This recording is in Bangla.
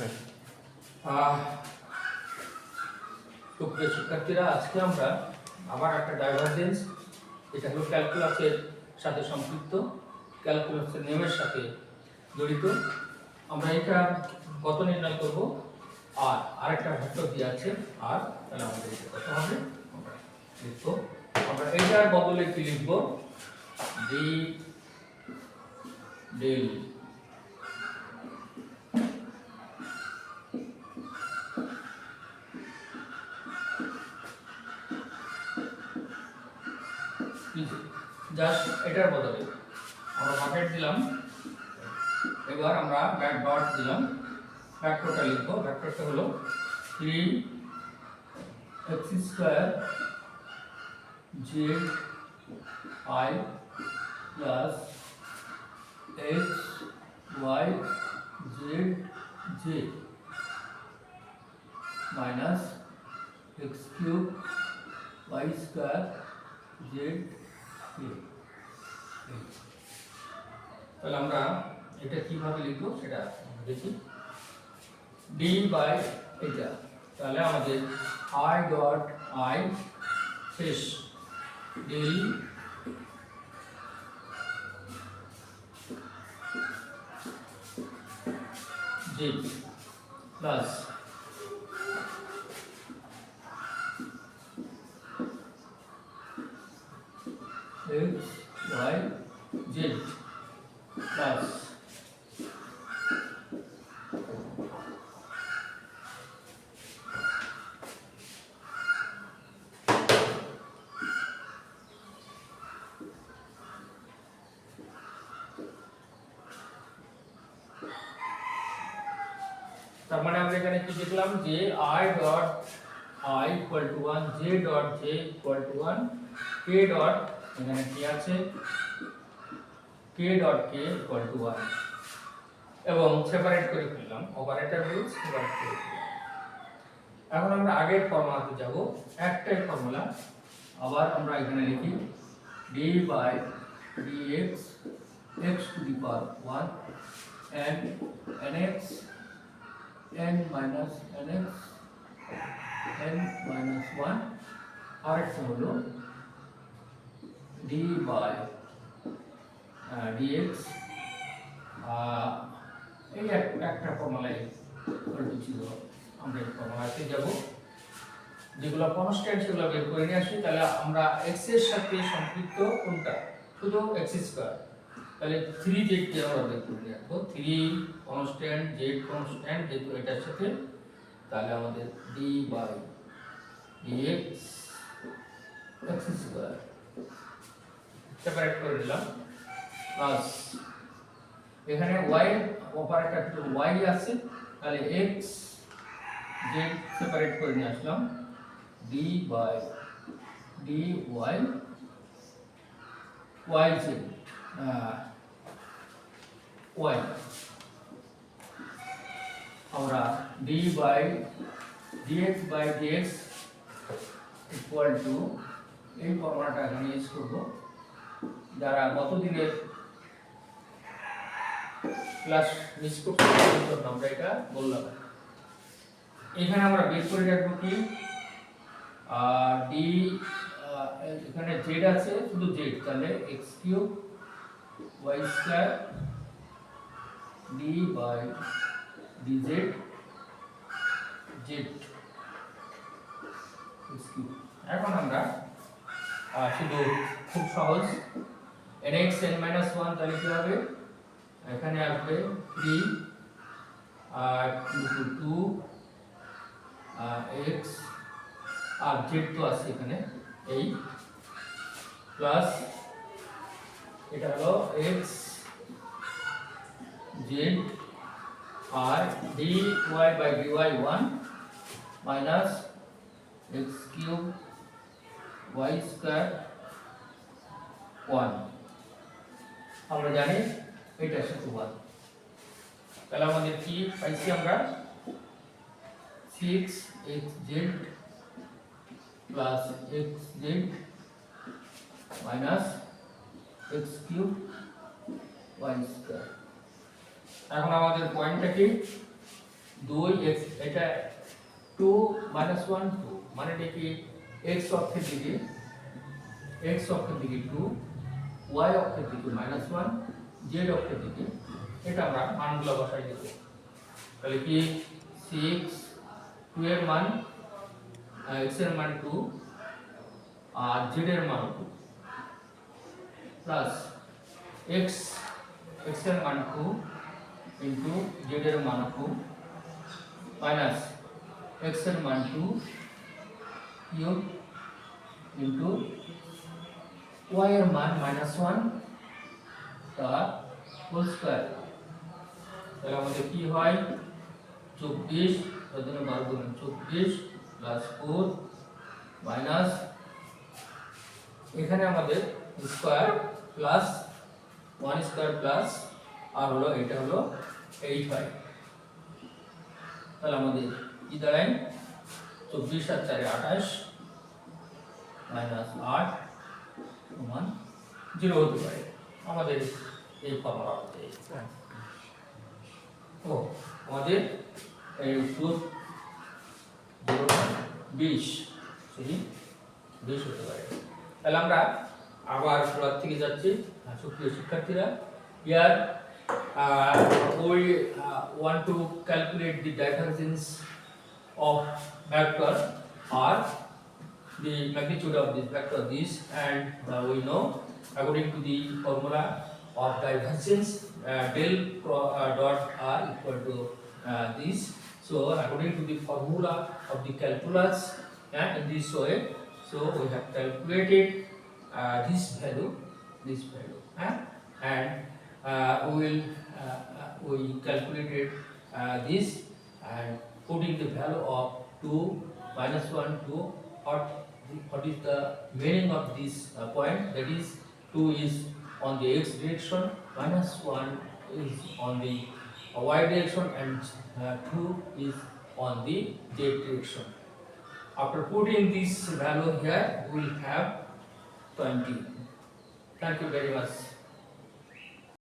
আহ, তো প্রিয় শিক্ষার্থীরা আজকে আমরা আবার একটা ডাইভারজেন্স এটা হলো ক্যালকুলাসের সাথে সম্পৃক্ত ক্যালকুলাসের নিয়মের সাথে জড়িত। আমরা এটা কত নির্ণয় করব? আর আরেকটা ভেক্টর দিয়ে আছে আর তাহলে আমাদের এটা কত হবে? আমরা লিখব। আমরা এটার বদলে কি লিখব? ডি ডেল জাস্ট এটার বদলে আমরা বাকেট দিলাম এবার আমরা ব্যাক ডট দিলাম ভেক্টরটা লিখবো ভেক্টরটা হলো three x square z i plus x y z j minus x cube y square z k তাহলে আমরা এটা কিভাবে লিখবো সেটা আমরা দেখি ডি বাই এটা তাহলে আমাদের আই ডট আই শেষ del g plus x y z plus তার মানে আমরা এখানে কি দেখলাম যে i dot i equal to 1 j dot j equal to 1 k dot এখানে কি আছে k dot k equal to 1 এবং সেপারেট করে ফেললাম অপারেটর রুল সেপারেট করে এখন আমরা আগের ফর্মুলাতে যাব। একটাই ফর্মুলা আবার আমরা এখানে লিখি d by dx, x to the power 1 and nx, n minus nx, n minus 1 আরেকটা হলো d by আহ, এই এক- একটা ফর্মুলাই ছিল আমরা এই ফর্মুলাতে যাব। যেগুলো কনস্ট্যান্ট সেগুলো বের করে নিয়ে আসি। তাহলে আমরা x এর সাথে সম্পৃক্ত কোনটা? শুধু x স্কয়ার তাহলে থ্রি জেড কে আমরা বের করে নিয়ে আসব। থ্রি কনস্ট্যান্ট জেড কনস্ট্যান্ট যেহেতু এটার সাথে তাহলে আমাদের D by DX X square separate করে দিলাম। প্লাস এখানে ওয়াই অপারেটর তো ওয়াই আছে, তাহলে এক্স জেড সেপারেট করে নিয়ে আসলাম D by D Y Y Z Y আমরা D by DX by DX equal to এই ফর্মুলাটা এখানে ইউজ করব। যারা গত দিনের ক্লাস মিস আমরা এটা বললাম। এখানে আমরা বের করে রাখব কি? ডি এখানে জেড আছে, শুধু জেড তাহলে X cube Y square D by dz z এখন আমরা শুধু খুব সহজ nx n minus 1 তাহলে কি হবে? এখানে আসবে 3 আর ইনটু 2 আর x, আর z তো আছে এখানে, এই প্লাস এটা হলো x, z, R dy by dy 1 minus x cube, y square 1 আমরা জানি এটা সাথে 1 তাহলে আমাদের কি পাইছি আমরা 6xz plus xz minus x cube y square এখন আমাদের পয়েন্টটা কি দুই এক্স এটা টু মাইনাস ওয়ান টু মানে এটা কি এক্স অক্ষের দিকে এক্স অক্ষের দিকে টু ওয়াই অক্ষের দিকে মাইনাস ওয়ান জেড অক্ষের দিকে, এটা আমরা মানগুলো বসাই দেবো। তাহলে কি? সিক্স টু এর মান এক্সের মান টু আর জেড এর মান টু প্লাস এক্স এক্সের মান টু ইন্টু জেড এর মান টু মাইনাস এক্সের মান টু কিউব ইন্টু ওয়াই এর মান মাইনাস ওয়ান তার হোল স্কোয়ার তাহলে আমাদের কি হয়? চব্বিশ, তার জন্য করুন। চব্বিশ প্লাস ফোর মাইনাস এখানে আমাদের square plus one square plus আর হলো, এটা হলো এইট ফাইভ তাহলে আমাদের কি দাঁড়ায়? চব্বিশ আর চারে আঠাশ মাইনাস আট সমান জিরো হতে পারে। আমাদের এই ফর্মুলা অনুযায়ী ও আমাদের এই উত্তর জিরো বিশ সরি বিশ হতে পারে তাহলে আমরা আবার শুরুর থেকে যাচ্ছি আহ, সুপ্রিয় শিক্ষার্থীরা ইয়ার we uh, want to calculate the divergence of vector or the magnitude of this vector this and uh, we know according to the formula of divergence uh, del pro- uh, dot r equal to uh, this. So according to the formula of the calculus uh, in this way so we have calculated uh, this value this value uh, and uh, we will uh, uh, we calculated uh, this and putting the value of 2 minus 1 to what what is the meaning of this uh, point? That is 2 is on the x direction minus 1 is on the y direction and uh, 2 is on the z direction. After putting this value here we will have 20 thank you very much